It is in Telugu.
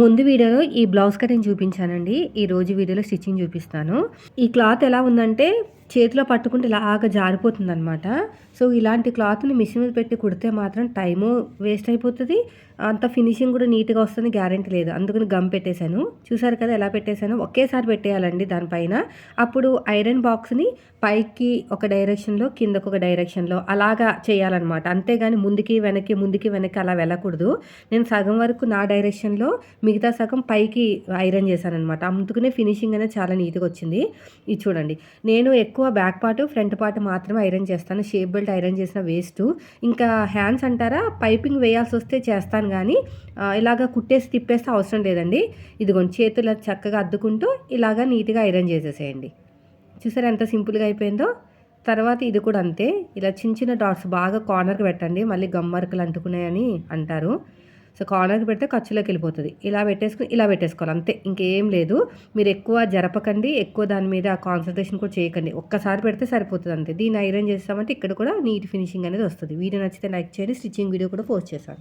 ముందు వీడియోలో ఈ బ్లౌజ్ కటింగ్ చూపించానండి. ఈ రోజు వీడియోలో స్టిచ్చింగ్ చూపిస్తాను. ఈ క్లాత్ ఎలా ఉందంటే చేతిలో పట్టుకుంటే ఇలాగా జారిపోతుంది అనమాట సో ఇలాంటి క్లాత్ని మిషన్ మీద పెట్టి కుడితే మాత్రం టైము వేస్ట్ అయిపోతుంది. అంత ఫినిషింగ్ కూడా నీట్గా వస్తుంది గ్యారంటీ లేదు. అందుకని గమ్ పెట్టేశాను. చూసారు కదా ఎలా పెట్టేశాను? ఒకేసారి పెట్టేయాలండి దానిపైన. అప్పుడు ఐరన్ బాక్స్ని పైకి ఒక డైరెక్షన్లో కిందకు ఒక డైరెక్షన్లో అలాగా చేయాలన్నమాట. అంతేగాని ముందుకి వెనక్కి ముందుకి వెనక్కి అలా వెళ్ళకూడదు. నేను సగం వరకు నా డైరెక్షన్లో మిగతా సగం పైకి ఐరన్ చేశాను అనమాట అందుకనే ఫినిషింగ్ అనేది చాలా నీట్గా వచ్చింది. ఇది చూడండి. నేను ఎక్కువ బ్యాక్ పార్ట్ ఫ్రంట్ పార్ట్ మాత్రమే ఐరన్ చేస్తాను. షేప్ బెల్ట్ ఐరన్ చేసిన వేస్ట్. ఇంకా హ్యాండ్స్ అంటారా? పైపింగ్ వేయాల్సి వస్తే చేస్తాను కానీ ఇలాగ కుట్టేసి తిప్పేస్తే అవసరం లేదండి. ఇదిగోండి చేతులు చక్కగా అద్దుకుంటూ ఇలాగ నీట్గా ఐరన్ చేసేసేయండి. చూసారా ఎంత సింపుల్గా అయిపోయిందో? తర్వాత ఇది కూడా అంతే. ఇలా చిన్న చిన్న డాట్స్ బాగా కార్నర్కి పెట్టండి. మళ్ళీ గమ్మర్కులు అంటుకున్నాయని అంటారు. సో కార్నర్కి పెడితే ఖర్చులోకి వెళ్ళిపోతుంది. ఇలా పెట్టేసుకుని ఇలా పెట్టేసుకోవాలి. అంతే ఇంకేం లేదు. మీరు ఎక్కువ జరపకండి ఎక్కువ దాని మీద కాన్సన్ట్రేషన్ కూడా చేయకండి. ఒక్కసారి పెడితే సరిపోతుంది అంతే. దీన్ని ఐరన్ చేస్తామంటే ఇక్కడ కూడా నీట్ ఫినిషింగ్ అనేది వస్తుంది. వీడియో నచ్చితే లైక్ చేయండి స్టిచ్చింగ్ వీడియో కూడా పోస్ట్ చేశాను